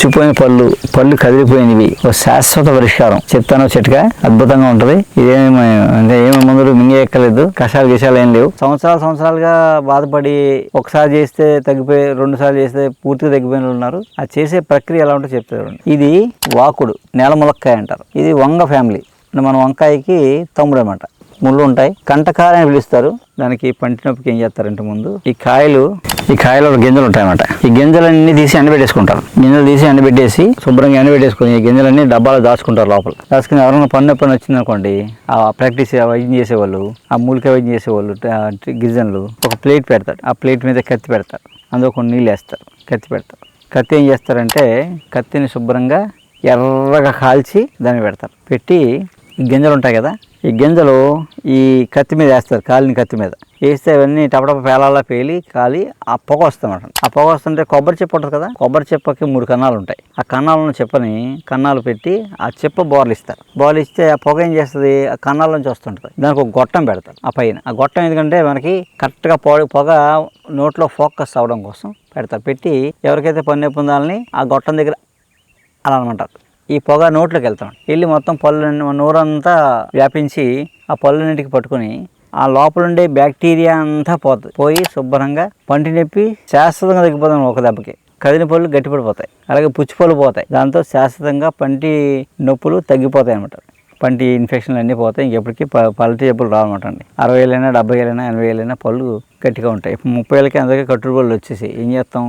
పుచ్చిపోయిన పళ్ళు పళ్ళు కదిలిపోయినవి. ఒక శాశ్వత పరిష్కారం. చెప్తాను చెట్టుగా అద్భుతంగా ఉంటది. ఇదేమి అంటే ఏమి మందులు మింగేయక్కర్లేదు. కషాలు గిషాలు ఏం లేవు. సంవత్సరాలు సంవత్సరాలుగా బాధపడి ఒకసారి చేస్తే తగ్గిపోయి రెండు సార్లు చేస్తే పూర్తిగా తగ్గిపోయిన ఉన్నారు. ఆ చేసే ప్రక్రియ ఎలా ఉంటుందో చెప్తారు ఇది వాకుడు నేల ములక్కాయ అంటారు. ఇది వంగ ఫ్యామిలీ. మన వంకాయకి తమ్ముడు అనమాట ముళ్ళు ఉంటాయి. కంటకాయ అని పిలుస్తారు. దానికి పంటి నొప్పికి ఏం చేస్తారంటే ముందు ఈ కాయలు ఈ కాయలో గింజలు ఉంటాయన్నమాట. ఈ గింజలన్నీ తీసి ఎండబెట్టేసుకుంటారు. గింజలు తీసి ఎండబెట్టేసి శుభ్రంగా ఎండబెట్టేసుకొని ఈ గింజలన్నీ డబ్బాలో దాచుకుంటారు లోపల. దాచుకుని ఎవరైనా పన్ను పని వచ్చిందనుకోండి ఆ ప్రాక్టీస్ వైద్యం చేసేవాళ్ళు ఆ మూలిక వైద్యం చేసేవాళ్ళు గిరిజనులు ఒక ప్లేట్ పెడతారు. ఆ ప్లేట్ మీద కత్తి పెడతారు. అందులో కొన్ని నీళ్ళు వేస్తారు. కత్తి పెడతారు. కత్తి ఏం చేస్తారంటే కత్తిని శుభ్రంగా ఎర్రగా కాల్చి దాన్ని పెడతారు. పెట్టి గింజలు ఉంటాయి కదా ఈ గింజలు ఈ కత్తి మీద వేస్తారు కాలిన కత్తి మీద. వేస్తే అవన్నీ టపటప పేలాలా పేలి కాలి ఆ పొగ వస్తామట ఆ పొగ వస్తుంటే కొబ్బరి చెప్పు ఉంటుంది కదా కొబ్బరి చెప్పకి మూడు కన్నాలు ఉంటాయి ఆ కన్నాలను చెప్పని కన్నాలు పెట్టి ఆ చెప్ప బోర్లు ఇస్తారు. బోర్లు ఇస్తే ఆ పొగ ఏం చేస్తుంది? ఆ కన్నాల నుంచి వస్తుంటుంది. దానికి ఒక గొట్టం పెడతారు ఆ పైన. ఆ గొట్టం ఎందుకంటే మనకి కరెక్ట్గా పొగ పొగ నోట్లో ఫోకస్ అవ్వడం కోసం పెడతారు. పెట్టి ఎవరికైతే పన్ను పొందాలని ఆ గొట్టం దగ్గర అలా అనమంటారు. ఈ పొగ నోట్లోకి వెళ్తాం. వెళ్ళి మొత్తం పళ్ళు నోరంతా వ్యాపించి ఆ పళ్ళన్నింటికి పట్టుకొని ఆ లోపల ఉండే బ్యాక్టీరియా అంతా పోతుంది పోయి శుభ్రంగా పంటి నొప్పి శాశ్వతంగా తగ్గిపోతాం ఒక దెబ్బకి. కదిలిన పళ్ళు గట్టిపడిపోతాయి. అలాగే పుచ్చి పళ్ళు పోతాయి. దాంతో శాశ్వతంగా పంటి నొప్పులు తగ్గిపోతాయి అనమాట పంటి ఇన్ఫెక్షన్లు అన్నీ పోతాయి. ఇంకెప్పటికీ ప జబ్బులు రావన్నమాట అండి అరవై ఏళ్ళైనా డెబ్బై ఏళ్ళైనా ఎనభై ఏళ్ళైనా పళ్ళు గట్టిగా ఉంటాయి. ముప్పై ఏళ్ళకి అందరికీ కట్టుడు పళ్ళు వచ్చేసి ఏం చేస్తాం?